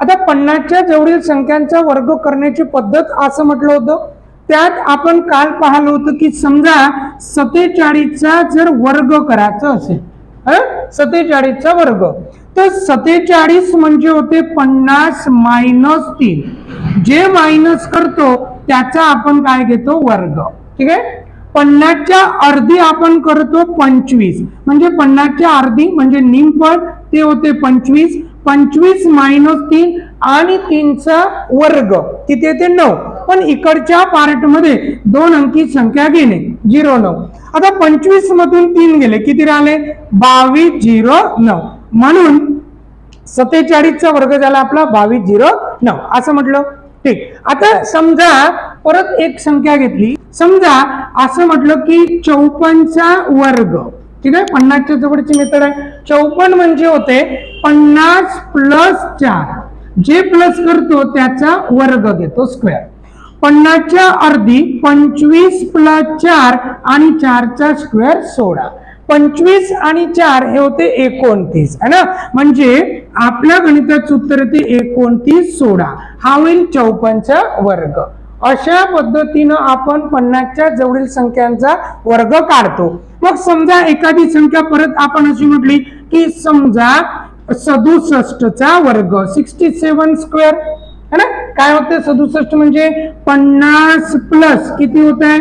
आता पन्नासच्या जवळील संख्यांचा वर्ग करण्याची पद्धत असं म्हटलं होतं. त्यात आपण काल पाहिलं होतं की समजा सत्तेचाळीसचा जर वर्ग करायचा असेल सत्तेचाळीसचा वर्ग. तर सत्तेचाळीस म्हणजे होते पन्नास मायनस तीन. जे मायनस करतो त्याचा आपण काय घेतो? वर्ग. ठीक आहे? पन्नासच्या अर्धी आपण करतो पंचवीस. म्हणजे पन्नासच्या अर्धी म्हणजे निमपद ते होते पंचवीस. पंचवीस मायनस तीन आणि तीनचा वर्ग. किती येते नऊ. पण इकडच्या पार्टमध्ये दोन अंकी संख्या घेणे झिरो नऊ. आता पंचवीस मधून तीन गेले किती राहिले? बावीस झिरो नऊ. म्हणून सत्तेचाळीसचा वर्ग झाला आपला बावीस झिरो नऊ. असं म्हटलं. ठीक. आता समजा परत एक संख्या घेतली. समजा असं म्हटलं की चौपन्नचा वर्ग. ठीक आहे? पन्नासच्या जवळची मेथड आहे. चौपन्न म्हणजे होते पन्नास प्लस चार. जे प्लस करतो त्याचा वर्ग घेतो स्क्वेअर पन्नासच्या अर्धी पंचवीस प्लस चार आणि चारचा स्क्वेअर सोळा. पंचवीस आणि चार हे होते एकोणतीस है ना? म्हणजे आपल्या गणिताचं उत्तर येते एकोणतीस सोळा. हा होईल चौपन्नचा वर्ग. अशा पद्धतीनं आपण पन्नासच्या जवळील संख्यांचा वर्ग काढतो. मग समजा एखादी संख्या परत आपण अशी म्हटली की समजा सदुसष्टचा वर्ग सिक्स्टी सेवन स्क्वेअर है ना? काय होते सदुसष्ट म्हणजे पन्नास प्लस किती होत आहे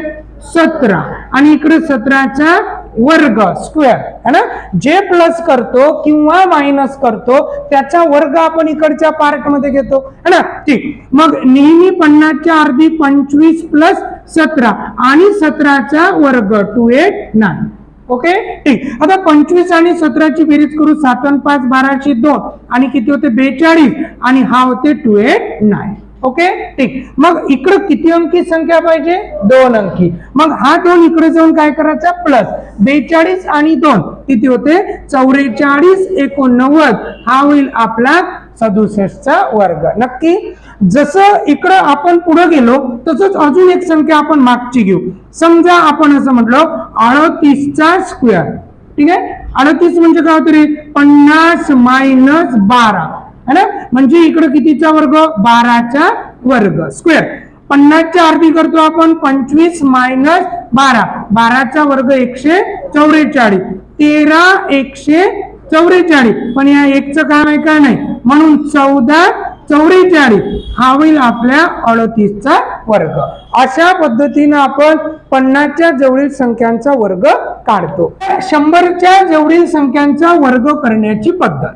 सतरा. आणि इकडे सतराच्या वर्ग स्क्वेअर है ना? जे प्लस करतो किंवा मायनस करतो त्याचा वर्ग आपण इकडच्या पार्टमध्ये घेतो है ना? ठीक. मग नेहमी पन्नासच्या अर्धी पंचवीस प्लस सतरा आणि सतराचा वर्ग टू एट नाईन. ओके? ठीक. आता पंचवीस आणि सतराची बेरीज करू सात पाच बाराशे दोन आणि किती होते? बेचाळीस आणि हा होते टू एट नाईन. ओके ठीक. मग इकडं किती अंकी संख्या पाहिजे? दोन अंकी. मग हा दोन इकडे जाऊन काय करायचा? प्लस बेचाळीस आणि दोन. किती होते? चौवेचाळीस एकोणनव्वद. हा होईल आपला सदुसष्टचा वर्ग. नक्की? जसं इकडं आपण पुढे गेलो तसंच अजून एक संख्या आपण मागची घेऊ. समजा आपण असं म्हटलो अडतीसचा स्क्वेअर ठीक आहे? अडतीस म्हणजे काय होतं रे? पन्नास मायनस बारा. है ना? म्हणजे इकडं कितीचा वर्ग? बाराचा वर्ग. स्क्वेअर पन्नासच्या अर्धी करतो आपण. पंचवीस मायनस बारा. बाराचा वर्ग एकशे चौवेचाळीस. तेरा एकशे चौवेचाळीस. पण या एकचं काय आहे का नाही? म्हणून चौदा चौवेचाळीस. हा होईल आपल्या अडतीसचा वर्ग. अशा पद्धतीनं आपण पन्नासच्या जवळील संख्यांचा वर्ग काढतो. शंभरच्या जवळील संख्यांचा वर्ग करण्याची पद्धत.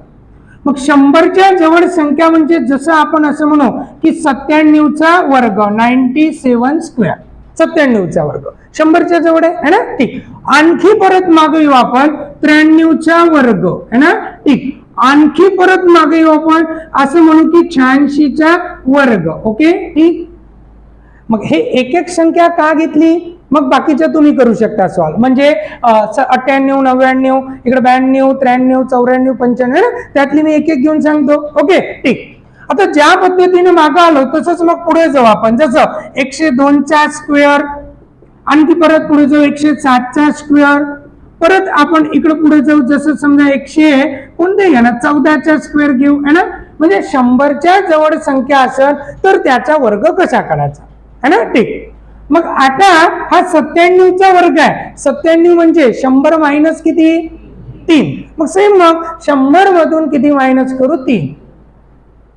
मग शंभरच्या जवळ संख्या म्हणजे जसं आपण असं म्हणू की सत्त्याण्णवचा वर्ग नाईन्टी सेवन स्क्वेअर सत्त्याण्णवचा वर्ग. शंभरच्या जवळ आहे है ना? ठीक. आणखी परत मागे येऊ आपण. त्र्याण्णवचा वर्ग है ना? ठीक. आणखी परत मागे येऊ आपण. असं म्हणू की शहाऐंशीचा वर्ग ओके? ठीक. मग हे एक एक संख्या का घेतली? मग बाकीच्या तुम्ही करू शकता सॉल्व म्हणजे अठ्ठ्याण्णव नव्याण्णव इकडे ब्याण्णव त्र्याण्णव चौऱ्याण्णव पंच्याण्णव त्यातली मी एक एक घेऊन सांगतो. ओके ठीक. आता ज्या पद्धतीने मागं आलो तसंच मग पुढे जाऊ आपण. जसं एकशे दोनचा स्क्वेअर आणखी परत पुढे जाऊ एकशे सातचा स्क्वेअर परत आपण इकडे पुढे जाऊ जसं समजा एकशे कोणते घ्या ना चौदाचा स्क्वेअर घेऊ है ना? म्हणजे शंभरच्या जवळ संख्या असेल तर त्याचा वर्ग कसा करायचा है ना? ठीक. मग आता हा सत्त्याण्णवचा वर्ग आहे. सत्त्याण्णव म्हणजे शंभर मायनस किती? तीन. मग सेम मग शंभर मधून किती मायनस करू? तीन.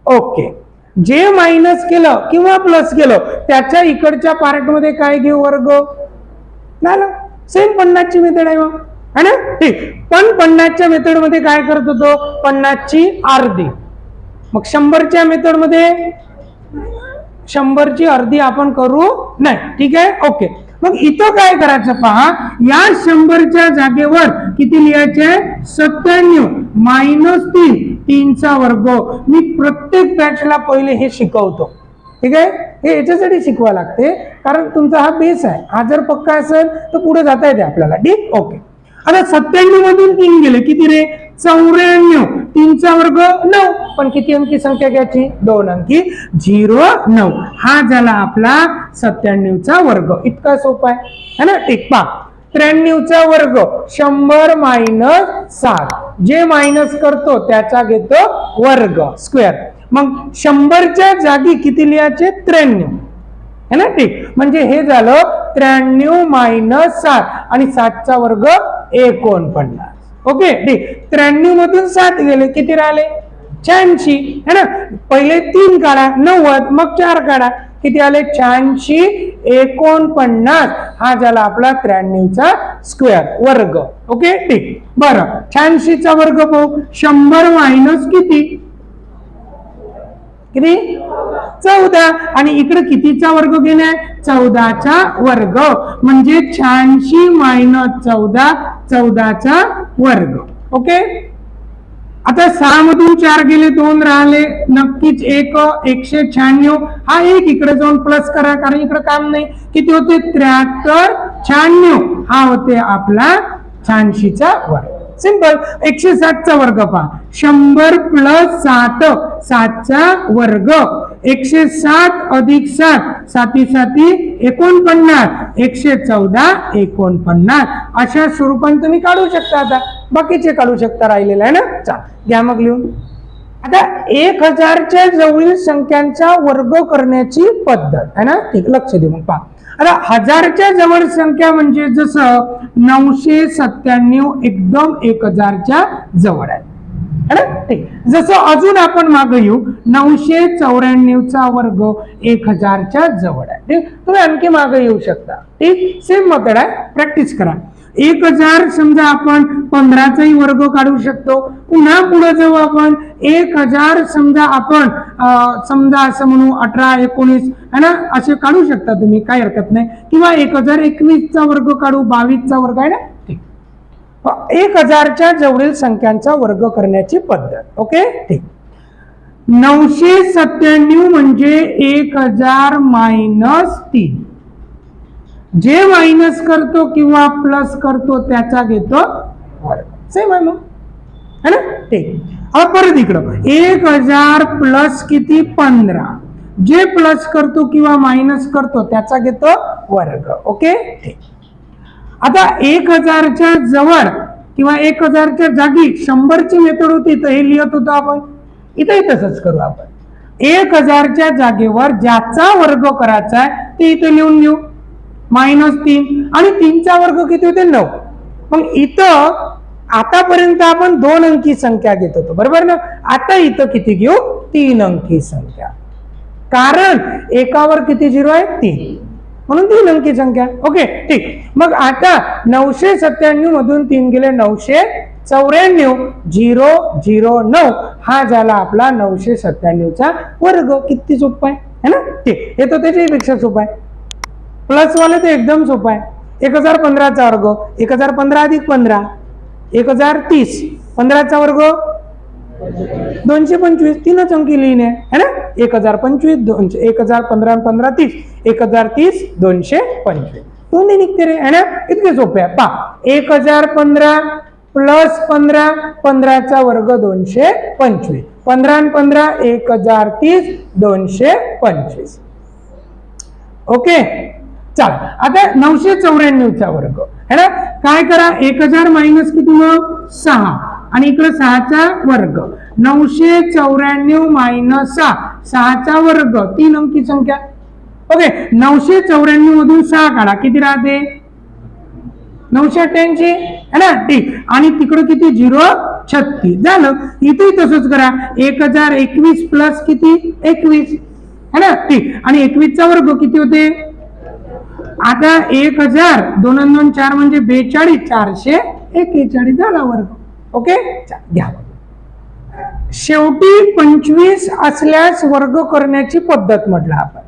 ओके जे मायनस केलं किंवा प्लस केलं त्याच्या इकडच्या पार्टमध्ये काय घेऊ वर्ग? झालं. सेम पन्नासची मेथड आहे मग. है ना? ठीक. पण पन्नासच्या मेथडमध्ये काय करत होतो? पन्नासची अर्धी. मग शंभरच्या मेथडमध्ये शंभरची अर्धी आपण करू नाही. ठीक आहे? ओके. मग इथं काय करायचं पहा? या शंभरच्या जागेवर किती लिहायचे? सत्त्याण्णव मायनस तीन तीनचा वर्ग. मी प्रत्येक बॅचला पहिले हे शिकवतो. ठीक आहे? हे याच्यासाठी शिकवा लागते. कारण तुमचा हा बेस आहे. हा जर पक्का असेल तर पुढे जाता येते आपल्याला. ठीक? ओके. आता सत्त्याण्णव मधून तीन गेले. किती रे? चौऱ्याण्णव. तीनचा वर्ग नऊ. पण किती अंकी संख्या घ्यायची? दोन अंकी. झिरो नऊ. हा झाला आपला सत्त्याण्णवचा वर्ग. इतका सोपा आहे. है ना? ठीक पा. त्र्याण्णवचा वर्ग. शंभर मायनस सात. जे मायनस करतो त्याचा घेतो वर्ग. स्क्वेअर. मग शंभरच्या जागी किती लिहायचे? त्र्याण्णव. है ना? ठीक म्हणजे हे झालं त्र्याण्णव मायनस सात. आणि सातचा वर्ग एकोणपन्नास. ओके? ठीक त्र्याण्णव मधून सात गेले किती राहिले? शहाऐंशी. है ना? पहिले तीन काढा नव्वद मग चार काढा. किती आले? शहाऐंशी एकोणपन्नास. हा झाला आपला त्र्याण्णवचा स्क्वेअर वर्ग. ओके? ठीक बरं. शहाऐंशीचा वर्ग पाहू. शंभर मायनस किती? किती? चौदा. आणि इकडे कितीचा वर्ग गेलाय? चौदाचा वर्ग. म्हणजे शहाऐंशी मायनस चौदा चौदाचा वर्ग. ओके? आता सहा मधून चार गेले दोन राहिले. नक्कीच एक एकशे शहाण्णव. हा एक इकडे जाऊन प्लस करा कारण इकडे काम नाही. किती होते? त्र्याहत्तर शहाण्णव. हा होते आपला शहाऐंशीचा वर्ग. सिंपल. एकशे सातचा वर्ग पहा. शंभर प्लस सात सातचा वर्ग. एकशे सात अधिक सात साती साती एकोणपन्नास. एकशे चौदा एकोणपन्नास. अशा स्वरूपाने तुम्ही काढू शकता आता. बाकीचे काढू शकता राहिलेले आहे ना? चाल. घ्या मग लिहून. आता एक हजारच्या जवळील संख्यांचा वर्ग करण्याची पद्धत. आहे ना? ठीक. लक्ष देऊ मग. पहा. आता हजारच्या जवळ संख्या म्हणजे जसं नऊशे सत्त्याण्णव एकदम एक हजारच्या जवळ आहे. ठीक जसं अजून आपण मागे येऊ नऊशे चौऱ्याण्णवचा वर्ग एक हजारच्या जवळ आहे. ठीक तुम्ही आणखी मागे येऊ शकता. ठीक सेम मेथड आहे. प्रॅक्टिस करा. एक हजार समजा आपण पंधराचाही वर्ग काढू शकतो. पुन्हा पुढे जाऊ आपण एक हजार समजा आपण समजा असं म्हणू अठरा एकोणीस है ना? असे काढू शकता तुम्ही काही हरकत नाही. किंवा एक हजार एकवीसचा वर्ग काढू बावीसचा वर्ग आहे ना? ठीक. एक हजारच्या जवळील संख्यांचा वर्ग करण्याची पद्धत ओके? ठीक. नऊशे सत्त्याण्णव म्हणजे एक हजार मायनस तीन. जे मायनस करतो किंवा प्लस करतो त्याचा घेतो. वर्ग सेम आहे मग है ना? ठीक. आता परत इकडं एक हजार प्लस किती? पंधरा. जे प्लस करतो किंवा मायनस करतो त्याचा घेतो वर्ग. ओके आता एक हजारच्या जवळ किंवा एक हजारच्या जागी शंभरची मेथड होती तर हे लिहित होतो आपण. इथंही तसंच करू आपण. एक हजारच्या जागेवर ज्याचा वर्ग करायचा आहे ते इथे लिहून घेऊ. मायनस तीन आणि तीनचा वर्ग किती होते? नऊ. मग इथं आतापर्यंत आपण दोन अंकी संख्या घेत होतो. बरोबर ना? आता इथं किती घेऊ? तीन अंकी संख्या. कारण एकावर किती झिरो आहे? तीन. म्हणून तीन अंकी संख्या. ओके ठीक. मग आता नऊशे सत्त्याण्णव मधून तीन गेले नऊशे चौऱ्याण्णव. झिरो झिरो नऊ. हा झाला आपला नऊशे सत्त्याण्णवचा वर्ग. किती सोपा आहे? ना? ठीक. हे तो त्याच्यापेक्षा सोपा आहे. प्लस वाले तर एकदम सोपं आहे. एक हजार पंधराचा वर्ग एक हजार पंधरा अधिक पंधरा एक हजार तीस. पंधराचा वर्ग दोनशे पंचवीस तीनच अंकी लिहिणे है ना? एक हजार पंचवीस दोनशे एक हजार पंधरा पंधरा तीस. एक हजार तीस दोनशे पंचवीस. दोन्ही निघते रे? है ना? इतके सोपे आहे. पा एक हजार पंधरा प्लस पंधरा पंधराचा वर्ग दोनशे पंचवीस. पंधरा पंधरा एक हजार तीस दोनशे पंचवीस. ओके चाल. आता नऊशे चौऱ्याण्णवचा वर्ग. है ना? काय करा? एक हजार मायनस किती मग? सहा. आणि इकडे सहाचा वर्ग. नऊशे चौऱ्याण्णव मायनस सहा. सहाचा वर्ग. तीन अंकी संख्या. ओके. नऊशे चौऱ्याण्णव मधून सहा काढा. किती राहते? नऊशे अठ्ठ्याऐंशी. है ना? ठीक. आणि तिकडं किती? झिरो छत्तीस. झालं. इथेही तसंच करा. एक हजार एकवीस प्लस किती? एकवीस. है ना? ठीक. आणि एकवीसचा वर्ग किती होते? आता एक हजार दोन दोन चार म्हणजे बेचाळीस चारशे एकेचाळीस झाला वर्ग. ओके? घ्या. शेवटी पंचवीस असल्यास वर्ग करण्याची पद्धत म्हटलं आपण.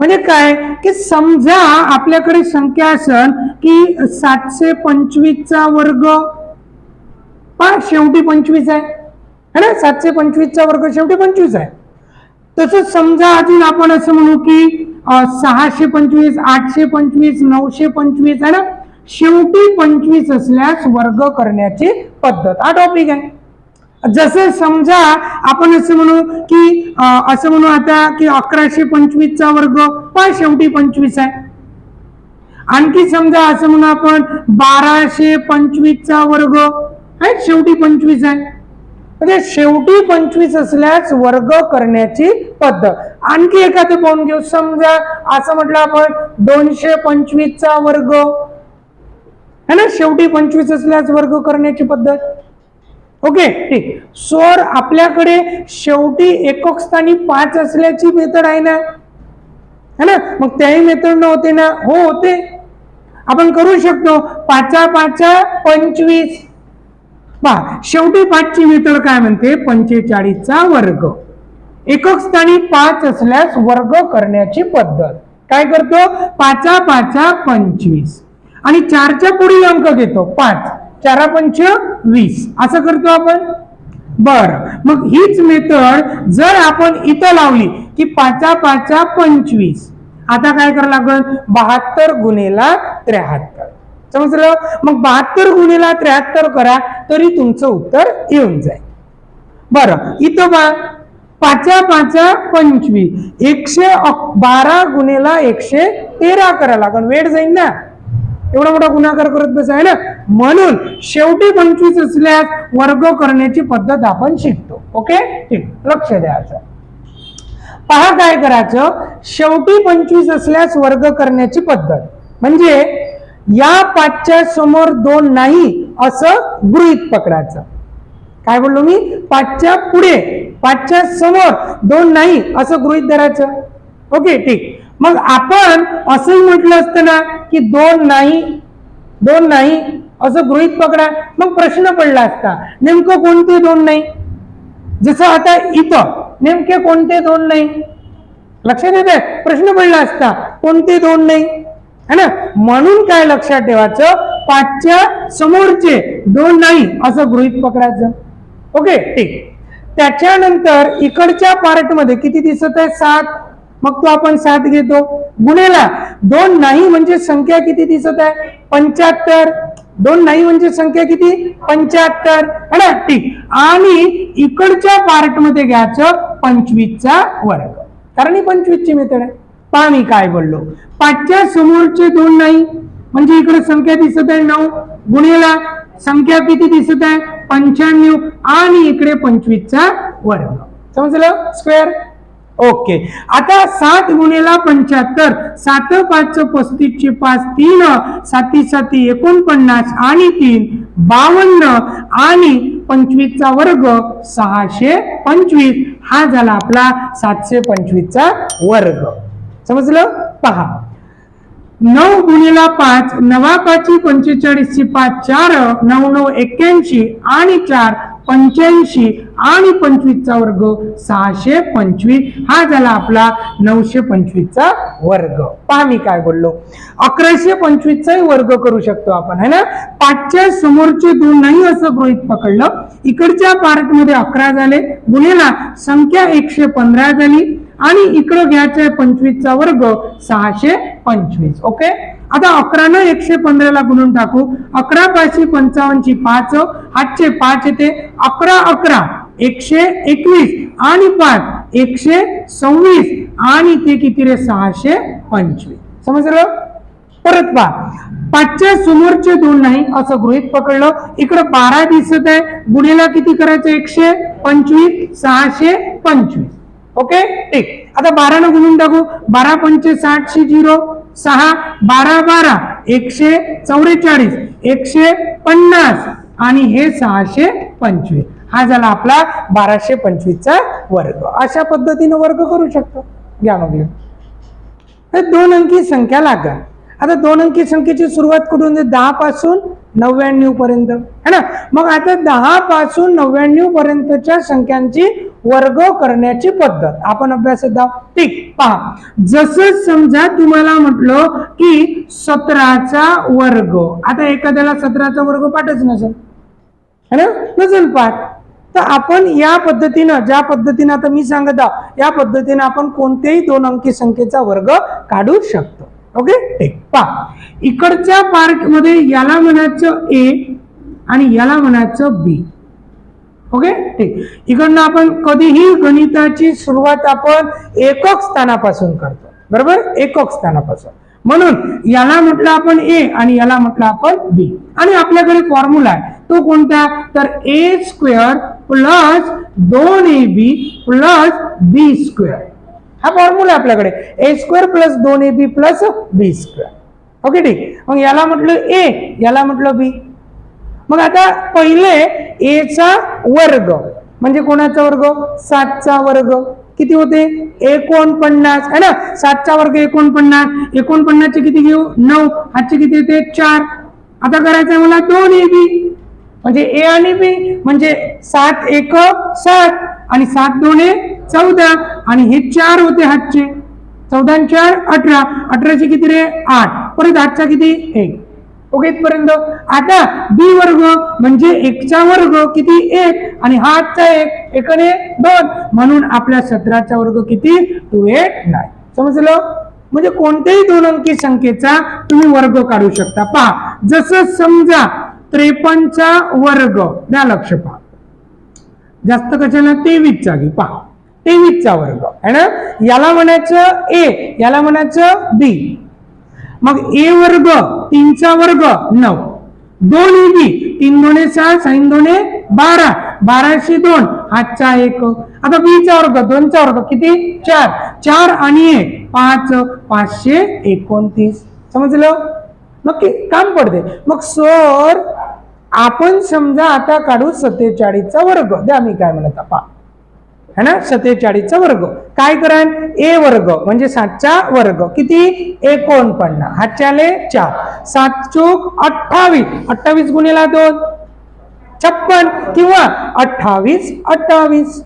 म्हणजे काय? की समजा आपल्याकडे संख्या असन की सातशे पंचवीसचा वर्ग पा शेवटी पंचवीस आहे. है ना? सातशे पंचवीसचा वर्ग शेवटी पंचवीस आहे. तसंच समजा अजून आपण असं म्हणू की सहाशे पंचवीस आठशे पंचवीस नऊशे पंचवीस आणि शेवटी पंचवीस असल्यास वर्ग करण्याची पद्धत. हा टॉपिक आहे. जसं समजा आपण असं म्हणू की असं म्हणू आता की अकराशे पंचवीसचा वर्ग पण शेवटी पंचवीस आहे. आणखी समजा असं म्हणू आपण बाराशे पंचवीसचा वर्ग आहे शेवटी पंचवीस आहे. म्हणजे शेवटी पंचवीस असल्यास वर्ग करण्याची पद्धत. आणखी एखादं पाहून घेऊ. समजा असं म्हटलं आपण दोनशे पंचवीसचा वर्ग. है ना? शेवटी पंचवीस असल्यास वर्ग करण्याची पद्धत. ओके? ठीक. सोर आपल्याकडे शेवटी एकक स्थानी पाच असल्याची मेथड आहे ना? है ना? मग त्याही मेथड न होते ना? हो होते. आपण करू शकतो. पाचा पाचा पंचवीस. पहा शेवटी पाचची मेथड काय म्हणते? पंचेचाळीसचा वर्ग. एकक स्थानी पाच असल्यास वर्ग करण्याची पद्धत. काय करतो? पाचा पाचा पंचवीस. आणि चारच्या पुढील अंक घेतो. पाच. चारा पंच वीस. असं करतो आपण? बर. मग हीच मेथड जर आपण इथं लावली की पाचा पाचा पंचवीस. आता काय करावं लागल? बहात्तर गुन्हेला त्र्याहत्तर. समजलं? मग बहात्तर गुन्हेला त्र्याहत्तर करा तरी तुमचं उत्तर येऊन जाईल. बरं. इथं बा पाचा पाचा पंचवीस एकशे बारा गुन्हेला एकशे तेरा करा लागल वेळ जाईल ना? एवढा मोठा गुन्हाकार करत बसाय ना? म्हणून शेवटी पंचवीस असल्यास वर्ग करण्याची पद्धत आपण शिकतो. ओके? ठीक. लक्ष द्यायचं. पहा काय करायचं? शेवटी पंचवीस असल्यास वर्ग करण्याची पद्धत. म्हणजे या पाचच्या समोर दोन नाही असं गृहित पकडायचं. काय बोललो मी? पाचच्या पुढे पाचच्या समोर. दोन नाही असं गृहित धरायचं. ओके ठीक. मग आपण असंही म्हटलं असतं ना की दोन नाही दोन नाही असं गृहित पकडा. मग प्रश्न पडला असता नेमकं कोणते दोन नाही? जसं आता इथं नेमके कोणते दोन नाही? लक्षात येते प्रश्न पडला असता कोणते दोन नाही? है ना? म्हणून काय लक्षात ठेवायचं? पाचच्या समोरचे दोन नाही असं गृहित पकडायचं. ओके ठीक. त्याच्यानंतर इकडच्या पार्टमध्ये किती दिसत आहे? सात. मग तो आपण सात घेतो. गुन्हेला दोन नाही म्हणजे संख्या किती दिसत आहे? पंच्याहत्तर. दोन नाही म्हणजे संख्या किती? पंच्याहत्तर. है ना? ठीक. आणि इकडच्या पार्टमध्ये घ्यायचं पंचवीसचा वर्ग. कारण ही पंचवीसची मेथड आहे. पहा मी काय बोललो. पाचच्या समोरचे दोन नाही. म्हणजे इकडे संख्या दिसत आहे नऊ. गुन्हेला संख्या किती दिसत आहे? पंच्याण्णव आणि इकडे पंचवीसचा वर्ग. समजलं? स्क्वेअर ओके आता सात गुन्हेला पंच्याहत्तर. सात पाच पस्तीसचे पाच तीन. साती साती एकोणपन्नास आणि तीन बावन्न आणि पंचवीसचा वर्ग सहाशे पंचवीस. हा झाला आपला सातशे पंचवीसचा वर्ग. समजलं? पहा. नऊ गुणिला पाच नवा पाची पंचेचाळीसची पाच चार नऊ नऊ एक्क्याऐंशी आणि चार पंच्याऐंशी आणि पंचवीसचा वर्ग सहाशे पंचवीस. हा झाला आपला नऊशे पंचवीसचा वर्ग. पहा मी काय बोललो. अकराशे पंचवीसचाही वर्ग करू शकतो आपण है ना? पाचच्या समोरचे दोन नाही असं गृहित पकडलं. इकडच्या पार्कमध्ये अकरा झाले. गुन्हेला संख्या एकशे पंधरा झाली. आणि इकडं घ्यायचं आहे पंचवीसचा वर्ग सहाशे पंचवीस ओके? आता अकरानं एकशे पंधराला गुणून टाकू. अकरा पाचशे पंचावन्नची पाच आठशे पाच येते. अकरा अकरा एकशे एकवीस आणि पाच एकशे सव्वीस आणि ते किती रे? सहाशे पंचवीस. समजलं? परत पहा. पाचच्या समोरचे दोन नाही असं गृहित पकडलं. इकडं बारा दिसत आहे. गुन्हेला किती करायचं? एकशे पंचवीस सहाशे पंचवीस. ओके? ठीक. आता बारा न गुणून टाकू. बारा पंचे साठशे झिरो सहा बारा बारा एकशे चौवेचाळीस एकशे पन्नास आणि हे सहाशे पंचवीस. हा झाला आपला बाराशे पंचवीसचा वर्ग. अशा पद्धतीनं वर्ग करू शकतो. घ्या मग दोन अंकी संख्या लागा. आता दोन अंकी संख्येची सुरुवात कुठून दहा पासून नव्याण्णव पर्यंत. है ना? मग आता दहा पासून नव्याण्णव पर्यंतच्या संख्यांची वर्ग करण्याची पद्धत. आपण अभ्यासात ठीक पहा. जसं समजा तुम्हाला म्हटलं की सतराचा वर्ग. आता एखाद्याला सतराचा वर्ग पाठच नसेल. है ना? नसेल पाठ. तर आपण या पद्धतीनं ज्या पद्धतीनं आता मी सांगत आहो या पद्धतीनं आपण कोणत्याही दोन अंकी संख्येचा वर्ग काढू शकतो. ओके? ठीक. पहा. इकडच्या पार्टमध्ये याला म्हणायचं ए आणि याला म्हणायचं बी ओके? ठीक. इकडनं आपण कधीही गणिताची सुरुवात आपण एकक स्थानापासून करतो. बरोबर? एकक स्थानापासून. म्हणून याला म्हटलं आपण ए आणि याला म्हटलं आपण बी आणि आपल्याकडे फॉर्म्युला आहे. तो कोणता? तर ए स्क्वेअर प्लस दोन A B plus B square हा फॉर्म्युला आपल्याकडे. ए स्क्वेअर प्लस दोन A B plus B square okay ठीक. मग याला म्हटलं ए याला म्हटलं बी मग आता पहिले एचा वर्ग. म्हणजे कोणाचा वर्ग? सातचा वर्ग. किती होते? एकोणपन्नास. है ना? सातचा वर्ग एकोणपन्नास. एकोणपन्नासचे किती घेऊ? नऊ. हातचे किती येते चार. आता करायचं आहे मला दोन ए बी म्हणजे ए आणि बी म्हणजे सात एक सात. आणि सात दोन चौदा. आणि हे चार होते हातचे चौदा आणि चार अठरा. अठराचे किती रे? आठ. परत हातचा किती? एक. ओके इथपर्यंत आता बी वर्ग म्हणजे एकचा वर्ग किती? एक. आणि हा आजचा एक. एकने दोन. म्हणून आपल्या सतराचा वर्ग किती? Two eight nine. समजलं? म्हणजे कोणत्याही दोन अंकी संख्येचा तुम्ही वर्ग काढू शकता. पहा जसं समजा त्रेपन्नचा वर्ग द्या लक्ष पहा. जास्त कशाला? तेवीसचा घेऊ पहा तेवीसचा वर्ग. है ना? याला म्हणायचं ए याला म्हणायचं बी. मग ए वर्ग तीनचा वर्ग नऊ. दोन ए बी तीन दोने सहा साईन दोने बारा. बाराशे दोन आजचा एक. आता बीचा वर्ग दोनचा वर्ग किती? चार. चार आणि एक पाच पाचशे एकोणतीस. समजलं? नक्की काम पडते. मग सर आपण समजा आता काढू सत्तेचाळीसचा वर्ग. द्या मी काय म्हणत पा है ना? सत्तेचाळीसचा वर्ग. काय करण ए वर्ग म्हणजे सातचा वर्ग. किती? एकोणपन्नास हातच्याले चार. सात चूक अठ्ठावीस. अठ्ठावीस गुन्हेला दोन. छप्पन. किंवा अठ्ठावीस अठ्ठावीस.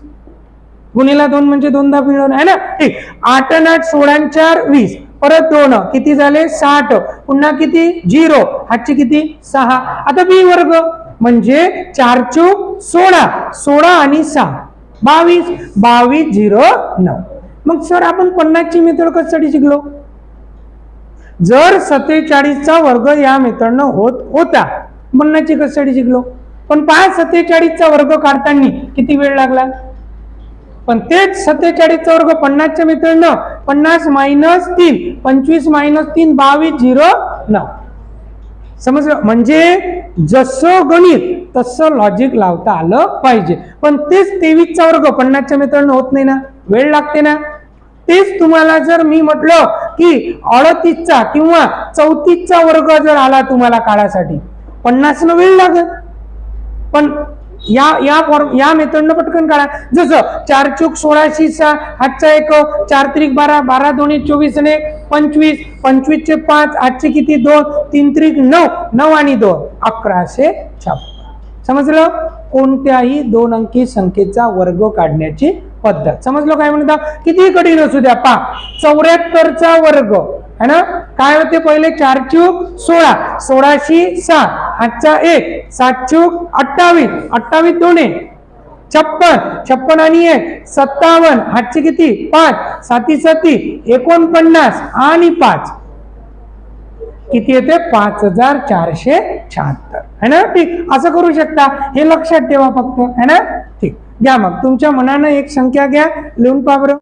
गुणेला दोन म्हणजे दोनदा मिळवणं आहे ना? ठीक. आठ आणि आठ सोळा चार वीस. परत दोन. किती झाले? साठ. पुन्हा किती? झिरो. हातची किती? सहा. आता बी वर्ग. म्हणजे चार चूक सोळा. सोळा आणि सहा बावीस बावीस झिरो नऊ. मग सर आपण पन्नासची मेथड कशासाठी शिकलो? जर सत्तेचाळीसचा वर्ग या मेथडनं होत होता पन्नासची कशासाठी शिकलो? पण पाच सत्तेचाळीसचा वर्ग काढताना किती वेळ लागला? पण तेच सत्तेचाळीसचा वर्ग पन्नासच्या मेथडनं पन्नास मायनस तीन पंचवीस मायनस तीन बावीस झिरो नऊ. समजलं? म्हणजे जसं गणित तसं लॉजिक लावता आलं पाहिजे. पण तेच तेवीसचा वर्ग पन्नासच्या मित्रांना होत नाही ना? वेळ लागते ना? तेच तुम्हाला जर मी म्हटलं की अडतीसचा किंवा चौतीसचा वर्ग जर आला तुम्हाला काळासाठी पन्नासनं वेळ लागत पण या या फॉर्म या मेथडनं पटकन काढा. जसं चार चूक सोळाशे सहा आठचा एक चार त्रिक बारा बारा दोन्ही चोवीस आणि पंचवीस पंचवीसचे पाच आठचे किती? दोन तीन त्रिक नऊ नऊ आणि दोन अकराशे छापन्न समजलं? कोणत्याही दोन अंकी संख्येचा वर्ग काढण्याची पद्धत. समजलं काय म्हणता? किती कठीण असू द्या पा चौऱ्याहत्तरचा वर्ग. है ना? काय होते पहिले? चार चूक सोळा. सोळाशे सहा आजचा एक. सात चूक अठ्ठावीस. अठ्ठावीस दोन्ही. छप्पन. छप्पन आणि एक. सत्तावन्न. हातचे किती? पाच. साती साती एकोणपन्नास. आणि पाच. किती येते? पाच हजार चारशे शहात्तर. है ना? ठीक. असं करू शकता. हे लक्षात ठेवा फक्त. है ना? ठीक. घ्या मग. तुमच्या मनानं एक संख्या घ्या. लिहून पाबर. बरं